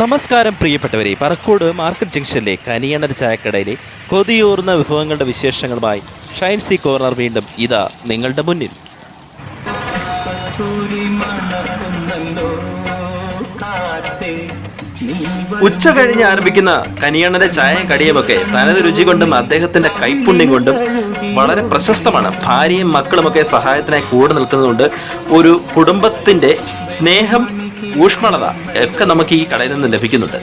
നമസ്കാരം പ്രിയപ്പെട്ടവരെ. പറക്കോട് മാർക്കറ്റ് ജംഗ്ഷനിലെ കനിയണർ ചായക്കടയിലെ കൊതിയൂർന്ന വിഭവങ്ങളുടെ വിശേഷങ്ങളുമായി ഷൈൻസി കോർണർ വീണ്ടും ഇതാ നിങ്ങളുടെ മുന്നിൽ. ഉച്ച കഴിഞ്ഞ് ആരംഭിക്കുന്ന കനിയണ്ണന്റെ ചായ കടിയുമൊക്കെ തനത് രുചി കൊണ്ടും അദ്ദേഹത്തിന്റെ കൈപ്പുണ്യം കൊണ്ടും വളരെ പ്രശസ്തമാണ്. ഭാര്യയും മക്കളുമൊക്കെ സഹായത്തിനായി കൂടെ നിൽക്കുന്നതുകൊണ്ട് ഒരു കുടുംബത്തിന്റെ സ്നേഹം ഊഷ്മളത ഒക്കെ നമുക്ക് ഈ കടയിൽ നിന്ന് ലഭിക്കുന്നുണ്ട്.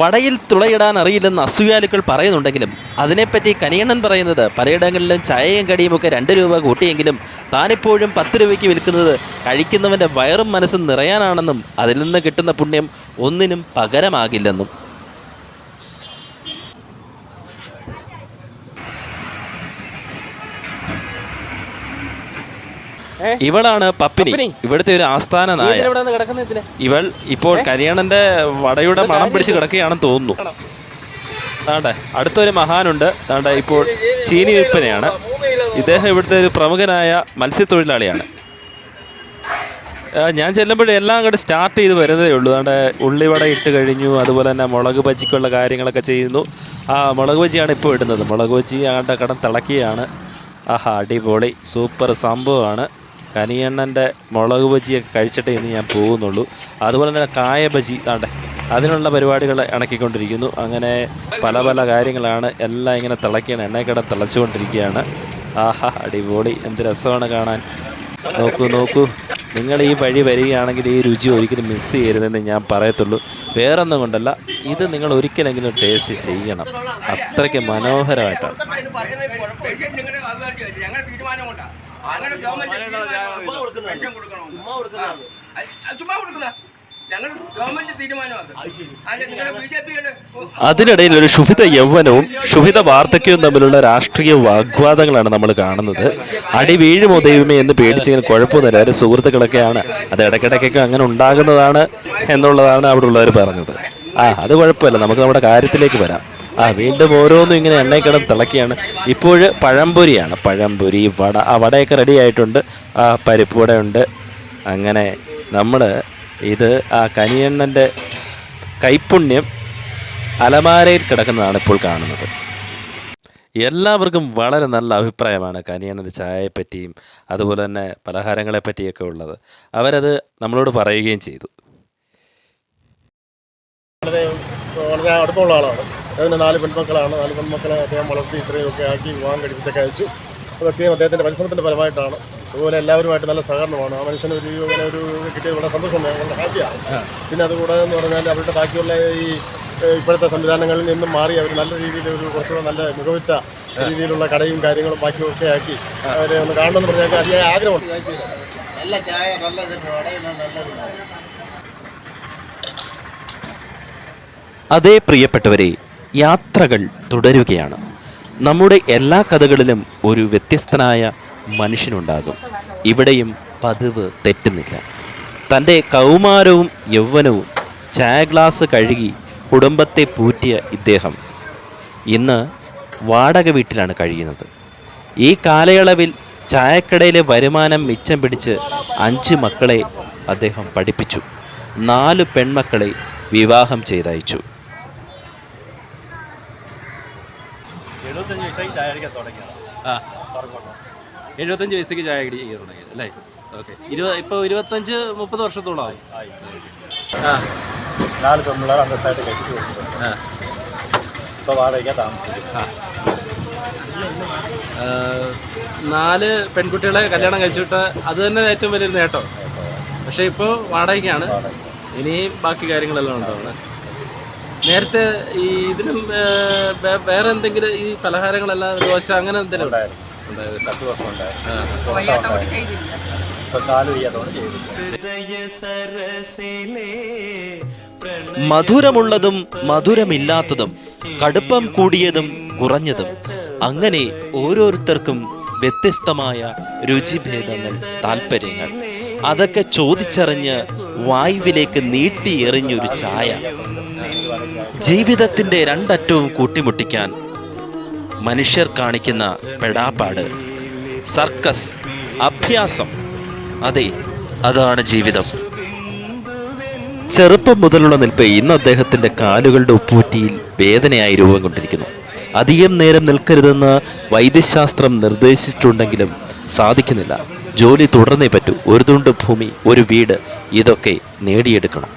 വടയിൽ തുളയിടാൻ അറിയില്ലെന്ന് അസൂയാലുക്കൾ പറയുന്നുണ്ടെങ്കിലും അതിനെപ്പറ്റി കനിയണ്ണൻ പറയുന്നത് പലയിടങ്ങളിലും ചായയും കടിയും ഒക്കെ രണ്ട് രൂപ കൂട്ടിയെങ്കിലും താനിപ്പോഴും പത്ത് രൂപയ്ക്ക് വിൽക്കുന്നത് കഴിക്കുന്നവന്റെ വയറും മനസ്സും നിറയാനാണെന്നും അതിൽ നിന്ന് കിട്ടുന്ന പുണ്യം ഒന്നിനും പകരമാകില്ലെന്നും. ഇവളാണ് പപ്പിനി? ഇവിടുത്തെ ഒരു ആസ്ഥാന നായ ഇവൾ ഇപ്പോൾ കരിയണന്റെ വടയുടെ മണം പിടിച്ച് കിടക്കുകയാണെന്ന് തോന്നുന്നു. താണ്ടെ അടുത്തൊരു മഹാനുണ്ട്. താണ്ട ഇപ്പോൾ ചീനി വിൽപ്പനയാണ്. ഇദ്ദേഹം ഇവിടുത്തെ ഒരു പ്രമുഖനായ മത്സ്യത്തൊഴിലാളിയാണ്. ഞാൻ ചെല്ലുമ്പോഴേ എല്ലാം അങ്ങോട്ട് സ്റ്റാർട്ട് ചെയ്ത് വരുന്നതേ ഉള്ളൂ. താണ്ടെ ഉള്ളിവട ഇട്ട് കഴിഞ്ഞു. അതുപോലെ തന്നെ മുളക് ബജിക്കുള്ള കാര്യങ്ങളൊക്കെ ചെയ്യുന്നു. ആ മുളക് ബജിയാണ് ഇപ്പോൾ ഇടുന്നത്. മുളക് ബജി ആണ്ട കടം തിളക്കിയാണ്. ആഹാ അടിപൊളി. സൂപ്പർ സംഭവമാണ്. കനിയണ്ണന്റെ മുളക് ബജിയൊക്കെ കഴിച്ചിട്ടേ ഇന്ന് ഞാൻ പോകുന്നുള്ളൂ. അതുപോലെ തന്നെ കായ ബജി താണ്ടെ അതിനുള്ള പരിപാടികൾ ഇണക്കിക്കൊണ്ടിരിക്കുന്നു അങ്ങനെ പല പല കാര്യങ്ങളാണ് എല്ലാം ഇങ്ങനെ തിളയ്ക്കണം എണ്ണയ്ക്കട തിളച്ചുകൊണ്ടിരിക്കുകയാണ്. ആഹാ അടിപൊളി. എന്ത് രസമാണ് കാണാൻ. നോക്കൂ നോക്കൂ. നിങ്ങൾ ഈ വഴി വരികയാണെങ്കിൽ ഈ രുചി ഒരിക്കലും മിസ് ചെയ്യരുതെന്ന് ഞാൻ പറയത്തുള്ളൂ. വേറൊന്നും കൊണ്ടല്ല ഇത് നിങ്ങൾ ഒരിക്കലെങ്കിലും ടേസ്റ്റ് ചെയ്യണം. അത്രയ്ക്ക് മനോഹരമായിട്ടാണ്. ചുമ്മാ കൊടുക്കുന്ന ഞങ്ങളുടെ ഗവൺമെന്റ് തീരുമാനം അത്. അല്ല നിങ്ങളുടെ ബി ജെ പിയുടെ അതിനിടയിൽ ഒരു ശുഭിത യൗവനവും ശുഭിത വാർദ്ധക്യവും തമ്മിലുള്ള രാഷ്ട്രീയ വാഗ്വാദങ്ങളാണ് നമ്മൾ കാണുന്നത്. അടി വീഴുമോ ദൈവമേ എന്ന് പേടിച്ചിങ്ങനെ കുഴപ്പമൊന്നുമില്ല. അവരെ സുഹൃത്തുക്കളൊക്കെയാണ് അത് ഇടയ്ക്കിടയ്ക്കൊക്കെ അങ്ങനെ ഉണ്ടാകുന്നതാണ് എന്നുള്ളതാണ് അവിടെ ഉള്ളവർ പറഞ്ഞത്. ആ അത് കുഴപ്പമില്ല. നമുക്ക് നമ്മുടെ കാര്യത്തിലേക്ക് വരാം. ആ വീണ്ടും ഓരോന്നും ഇങ്ങനെ എണ്ണയ്ക്കിടം തിളക്കിയാണ് ഇപ്പോൾ പഴംപൊരിയാണ്. പഴംപൊരി വട ആ വടയൊക്കെ റെഡി ആയിട്ടുണ്ട്. ആ പരിപ്പ് വടയുണ്ട് അങ്ങനെ നമ്മൾ ഇത് ആ കനിയണ്ണന്റെ കൈപ്പുണ്യം അലമാരയിൽ കിടക്കുന്നതാണ് ഇപ്പോൾ കാണുന്നത്. എല്ലാവർക്കും വളരെ നല്ല അഭിപ്രായമാണ് കനിയണ്ണന്റെ ചായയെപ്പറ്റിയും അതുപോലെ തന്നെ പലഹാരങ്ങളെ പറ്റിയൊക്കെ ഉള്ളത്. അവരത് നമ്മളോട് പറയുകയും ചെയ്തു. വളരെ വളരെ ആളാണ്. അതിന് നാല് പെൺമക്കളാണ്. നാല് പെൺമക്കളെ അദ്ദേഹം വളർത്തി ഇത്രയൊക്കെ ആക്കി വിവാഹം കഴിപ്പിച്ചൊക്കെ അയച്ചു. അതൊക്കെയും അദ്ദേഹത്തിന്റെ പരിശ്രമത്തിന്റെ ഫലമായിട്ടാണ്. അതുപോലെ എല്ലാവരുമായിട്ട് നല്ല സഹകരണമാണ്. ആ മനുഷ്യന് ഒരു അങ്ങനെ ഒരു കിട്ടിയത് വളരെ സന്തോഷമുണ്ട് വളരെ ഹാപ്പിയാണ് പിന്നെ അതുകൂടാതെ എന്ന് പറഞ്ഞാൽ അവരുടെ ബാക്കിയുള്ള ഈ ഇപ്പോഴത്തെ സംവിധാനങ്ങളിൽ നിന്നും മാറി അവർ നല്ല രീതിയിൽ ഒരു കുറച്ചുകൂടെ നല്ല മികവുറ്റ രീതിയിലുള്ള കടയും കാര്യങ്ങളും ബാക്കിയും ഒക്കെ ആക്കി അവരെ ഒന്ന് കാണണമെന്ന് പറഞ്ഞാൽ അതിയായ ആഗ്രഹമുണ്ട്. നല്ല ചായ നല്ല അതേ പ്രിയപ്പെട്ടവരെ യാത്രകൾ തുടരുകയാണ്. നമ്മുടെ എല്ലാ കഥകളിലും ഒരു വ്യത്യസ്തനായ മനുഷ്യനുണ്ടാകും. ഇവിടെയും പതിവ് തെറ്റുന്നില്ല. തന്റെ കൗമാരവും യൗവനവും ചായ ഗ്ലാസ് കഴുകി കുടുംബത്തെ പൂറ്റിയ ഇദ്ദേഹം ഇന്ന് വാടക വീട്ടിലാണ് കഴിയുന്നത്. ഈ കാലയളവിൽ ചായക്കടയിലെ വരുമാനം മിച്ചം പിടിച്ച് അഞ്ച് മക്കളെ അദ്ദേഹം പഠിപ്പിച്ചു. നാല് പെൺമക്കളെ വിവാഹം ചെയ്തയച്ചു എഴുപത്തഞ്ച് വയസ്സായി ചായ അടിക്കാൻ തുടങ്ങിയത് ആ എഴുപത്തഞ്ച് വയസ്സേക്ക് ചായ കടി തുടങ്ങിയത് അല്ലേ? ഓക്കെ. ഇരുപത് ഇപ്പോൾ ഇരുപത്തഞ്ച് മുപ്പത് വർഷത്തോളമായി ആ. നാല് തൊണ്ണൂറ് അന്തസ്സായിട്ട് കഴിച്ചു ആ. ഇപ്പോൾ വാടക താമസിക്കും ആ, നാല് പെൺകുട്ടികളെ കല്യാണം കഴിച്ചിട്ട് അത് തന്നെ ഏറ്റവും വലിയൊരു നേട്ടം. പക്ഷേ ഇപ്പോൾ വാടകയ്ക്കാണ്. ഇനിയും ബാക്കി കാര്യങ്ങളെല്ലാം ഉണ്ടാവുന്നത് നേരത്തെ ഈ ഇതിനും വേറെ എന്തെങ്കിലും ഈ പലഹാരങ്ങളെല്ലാം ദോശ അങ്ങനെ എന്തെങ്കിലും ഉണ്ടായിരുന്നു. പത്ത് ഉണ്ടായിരുന്നു. കാൽ ചെയ്തില്ല. മധുരമുള്ളതും മധുരമില്ലാത്തതും കടുപ്പം കൂടിയതും കുറഞ്ഞതും അങ്ങനെ ഓരോരുത്തർക്കും വ്യത്യസ്തമായ രുചിഭേദങ്ങൾ താല്പര്യങ്ങൾ അതൊക്കെ ചോദിച്ചറിഞ്ഞ് വായുവിലേക്ക് നീട്ടി എറിഞ്ഞൊരു ചായ. ജീവിതത്തിന്റെ രണ്ടറ്റവും കൂട്ടിമുട്ടിക്കാൻ മനുഷ്യർ കാണിക്കുന്ന പെടാപ്പാട്. സർക്കസ് അഭ്യാസം. അതെ അതാണ് ജീവിതം. ചെറുപ്പം മുതലുള്ള നിൽപ്പ് ഇന്ന് അദ്ദേഹത്തിന്റെ കാലുകളുടെ ഉപ്പൂറ്റിയിൽ വേദനയായി രൂപം കൊണ്ടിരിക്കുന്നു. അധികം നേരം നിൽക്കരുതെന്ന് വൈദ്യശാസ്ത്രം നിർദ്ദേശിച്ചിട്ടുണ്ടെങ്കിലും സാധിക്കുന്നില്ല. ജോലി തുടർന്നേ പറ്റൂ. ഒരു തുണ്ട് ഭൂമി ഒരു വീട് ഇതൊക്കെ നേടിയെടുക്കണം.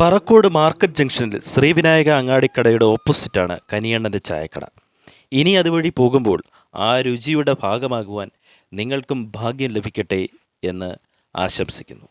പറക്കോട് മാർക്കറ്റ് ജംഗ്ഷനിൽ ശ്രീവിനായക അങ്ങാടിക്കടയുടെ ഓപ്പോസിറ്റാണ് കനിയണ്ണന്റെ ചായക്കട. ഇനി അതുവഴി പോകുമ്പോൾ ആ രുചിയുടെ ഭാഗമാകുവാൻ നിങ്ങൾക്കും ഭാഗ്യം ലഭിക്കട്ടെ എന്ന് ആശംസിക്കുന്നു.